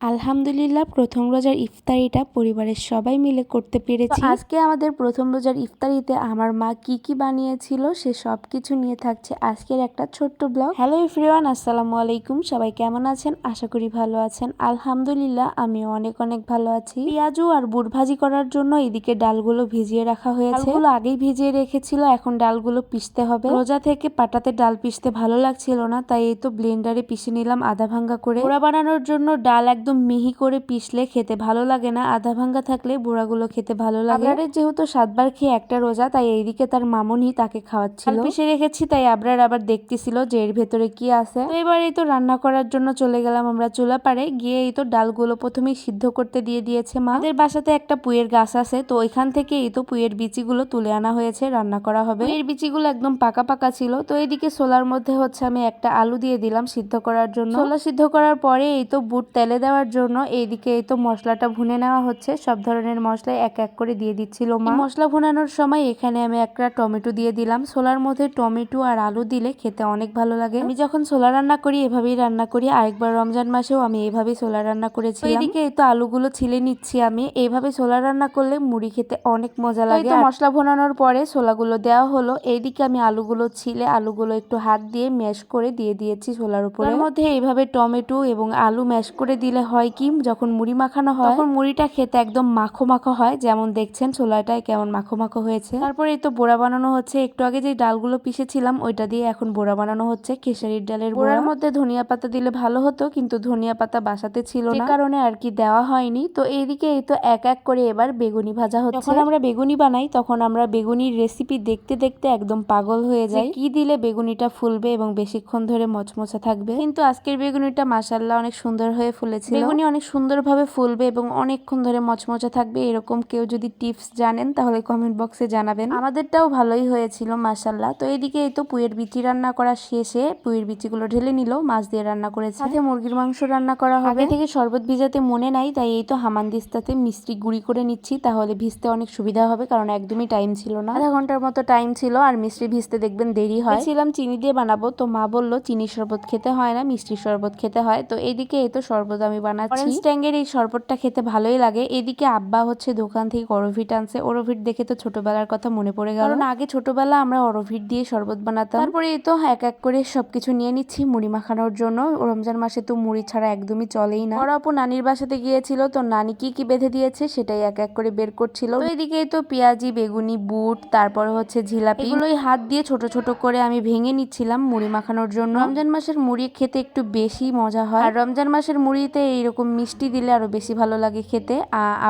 আলহামদুলিল্লাহ প্রথম রোজার ইফতারিটা পরিবারের সবাই মিলে করতে পেরেছি। আজকে আমাদের প্রথম রোজার ইফতারিতে আমার মা কি কি বানিয়েছিল সে সব কিছু নিয়ে থাকছে আজকের একটা ছোট্ট ব্লগ। হ্যালো এভরিওয়ান আসসালামু আলাইকুম। সবাই কেমন আছেন? আশা করি ভালো আছেন। আলহামদুলিল্লাহ আমি অনেক অনেক ভালো আছি। পেঁয়াজু আর বুট ভাজি করার জন্য এদিকে ডালগুলো ভিজিয়ে রাখা হয়েছে। আগেই ভিজিয়ে রেখেছিল এখন ডালগুলো পিষতে হবে। রোজা থেকে পাটাতে ডাল পিষতে ভালো লাগছিল না তাই এই তো ব্লেন্ডারে পিষে নিলাম আধা ভাঙ্গা করে। ওরা বানানোর জন্য ডাল একদম একদম মিহি করে পিষলে খেতে ভালো লাগে না। আধা ভাঙ্গা থাকলে বুড়াগুলো খেতে ভালো লাগে। আবরারের যেহেতু সাতবার খেয়ে একটা রোজা তাই এইদিকে তার মামনি তাকে খাওয়াচ্ছিল। পিষে রেখেছি তাই আবরার আবার দেখতেছিল যে এর ভেতরে কি আছে। তো এবার এই তো রান্না করার জন্য চলে গেলাম আমরা চুলা পারে গিয়ে এই তো ডালগুলো প্রথমেই সিদ্ধ করতে দিয়ে দিয়েছে মা। আমাদের বাসাতে একটা পুয়ের গাছ আছে তো ওইখান থেকে এই তো পুয়ের বিচিগুলো তুলে আনা হয়েছে রান্না করা হবে। এর বিচিগুলো একদম পাকা পাকা ছিল। তো এইদিকে সোলার মধ্যে হচ্ছে আমি একটা আলু দিয়ে দিলাম সিদ্ধ করার জন্য। সোলা সিদ্ধ করার পরে এই তো বুট তেলে দেওয়ার দেওয়ার জন্য এইদিকে এই তো মশলাটা ভুনে নেওয়া হচ্ছে। সব ধরনের মশলা এক এক করে দিয়ে দিচ্ছিল মা মশলা ভুনানোর সময় এখানে আমি একটা টমেটো দিয়ে দিলাম। সোলার মধ্যে টমেটো আর আলু দিলে খেতে অনেক ভালো লাগে। আমি যখন সোলা রান্না করি এভাবেই রান্না করি। আরেকবার রমজান মাসেও আমি এইভাবেই সোলা রান্না করেছি এদিকে এই তো আলুগুলো ছিলে নিচ্ছি আমি। এইভাবে সোলা রান্না করলে মুড়ি খেতে অনেক মজা লাগে। মশলা ভুনানোর পরে সোলাগুলো দেওয়া হলো। এইদিকে আমি আলুগুলো ছিলে আলুগুলো একটু হাত দিয়ে ম্যাশ করে দিয়ে দিয়েছি সোলার উপরে। মধ্যে এইভাবে টমেটো এবং আলু ম্যাশ করে দিলে হয় কি? যখন মুড়ি মাখানো হয় তখন মুড়িটা খেতে একদম মাখো মাখো হয়। যেমন দেখছেন ছোলাটায় কেমন মাখো মাখো হয়েছে। তারপরে এই তো বোড়া বানানো হচ্ছে। একটু আগে যে ডালগুলো পিষেছিলাম ওইটা দিয়ে এখন বোড়া বানানো হচ্ছে। খেসারির ডালের বোড়ার মধ্যে ধনিয়া পাতা দিলে ভালো হতো কিন্তু ধনিয়া পাতা বাসাতে ছিল না। কারণে আর কি দেওয়া হয়নি। তো এইদিকে এই তো এক এক করে এবার বেগুনি ভাজা হচ্ছে। যখন আমরা বেগুনি বানাই তখন আমরা বেগুনির রেসিপি দেখতে দেখতে একদম পাগল হয়ে যায় কি দিলে বেগুনিটা ফুলবে এবং বেশিক্ষণ ধরে মচমচা থাকবে। কিন্তু আজকের বেগুনিটা মাসাল্লাহ অনেক সুন্দর হয়ে ফুলেছিল। বেগুনি অনেক সুন্দরভাবে ফুলবে এবং অনেকক্ষণ ধরে মচমচা থাকবে এরকম কেউ যদি টিপস জানেন তাহলে কমেন্ট বক্সে জানাবেন। আমাদেরটাও ভালোই হয়েছিল মাসাল্লাহ তো এদিকে এই তো পুয়ের বিচি রান্না করা শেষে পুয়ের বিচিগুলো ঢেলে নিল মাছ দিয়ে রান্না করেছে। সাথে মুরগির মাংস রান্না করা হবে। থেকে শরবত ভিজাতে মনে নাই তাই এই তো হামানদিস্তাতে মিষ্টি গুঁড়ি করে নিচ্ছি তাহলে ভিজতে অনেক সুবিধা হবে কারণ একদমই টাইম ছিল না। আধা ঘণ্টার মতো টাইম ছিল আর মিষ্টি ভিজতে দেখবেন দেরি হয়। ছিলাম চিনি দিয়ে বানাবো তো মা বলল চিনি শরবত খেতে হয় না মিষ্টি শরবত খেতে হয়। তো এদিকে এই তো শরবত আমি বানাচ্ছি। অরেঞ্জ ট্যাঙ্গের এই শরবতটা খেতে ভালোই লাগে। এদিকে আব্বা হচ্ছে দোকান থেকে অরভিট আনছে। অরভিট দেখে তো ছোটবেলার কথা মনে পড়ে গেল। কারণ আগে ছোটবেলা আমরা অরভিট দিয়ে শরবত বানাতাম। তারপরে এই তো এক এক করে সবকিছু নিয়ে নিচ্ছি মুড়ি মাখানোর জন্য। রমজান মাসে তো মুড়ি ছাড়া একদমই চলেই না। ওরা আপু নানির বাসাতে গিয়েছিল তো নানি কি কি বেঁধে দিয়েছে সেটাই এক এক করে বের করছিল। এদিকে তো পেঁয়াজি বেগুনি বুট তারপরে হচ্ছে জিলাপি। এগুলোই হাত দিয়ে ছোট ছোট করে আমি ভেঙে নিচ্ছিলাম মুড়ি মাখানোর জন্য। রমজান মাসের মুড়ি খেতে একটু বেশি মজা হয়। আর রমজান মাসের মুড়িতে এইরকম মিষ্টি দিলে আরও বেশি ভালো লাগে খেতে।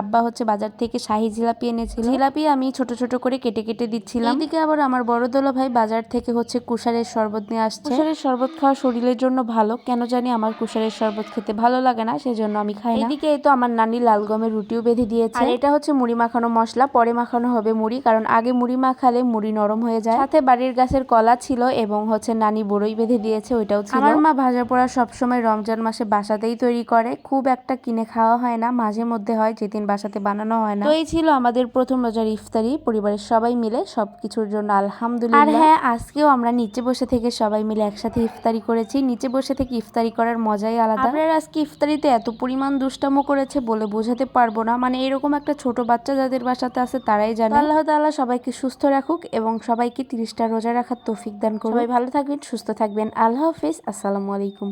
আব্বা হচ্ছে বাজার থেকে শাহি জিলাপি এনেছিল। জিলাপি আমি ছোট ছোট করে কেটে কেটে দিচ্ছিলাম। এদিকে আবার আমার বড় দোলা ভাই বাজার থেকে হচ্ছে কুষারের শরবত নিয়ে আসছে। কুষারের শরবত খাওয়া শরীরের জন্য ভালো। কেন জানি আমার কুষারের শরবত খেতে ভালো লাগে না সেজন্য আমি খাই এদিকে এই তো আমার নানি লাল গমের রুটিও বেঁধে দিয়েছে। আর এটা হচ্ছে মুড়ি মাখানো মশলা পরে মাখানো হবে মুড়ি কারণ আগে মুড়ি মাখালে মুড়ি নরম হয়ে যায়। সাথে বাড়ির গাছের কলা ছিল এবং হচ্ছে নানি বড়ই বেঁধে দিয়েছে ওইটাও ছিল। আমার মা ভাজা পোড়া সবসময় রমজান মাসে বাসাতেই তৈরি করে খুব একটা কিনে খাওয়া হয় না মাঝে মধ্যে হয় যেদিন বাসাতে বানানো হয় না। তো এই ছিল আমাদের প্রথম রোজার ইফতারি পরিবারের সবাই মিলে সবকিছুর জন্য আলহামদুলিল্লাহ। আর হ্যাঁ আজকেও আমরা নিচে বসে থেকে সবাই মিলে একসাথে ইফতারি করেছি। নিচে বসে থেকে ইফতারি করার মজাই আলাদা। আপনারা আজকে ইফতারিতে এত পরিমাণ দুষ্টামো করেছে বলে বোঝাতে পারব না। মানে এরকম একটা ছোট বাচ্চা যাদের বাসাতে আছে তারাই জানে। আল্লাহ তাআলা সবাইকে সুস্থ রাখুক এবং সবাইকে তিরিশটা রোজা রাখার তৌফিক দান করুক। সবাই ভালো থাকবেন সুস্থ থাকবেন। আল্লাহ হাফিজ আসসালামু আলাইকুম।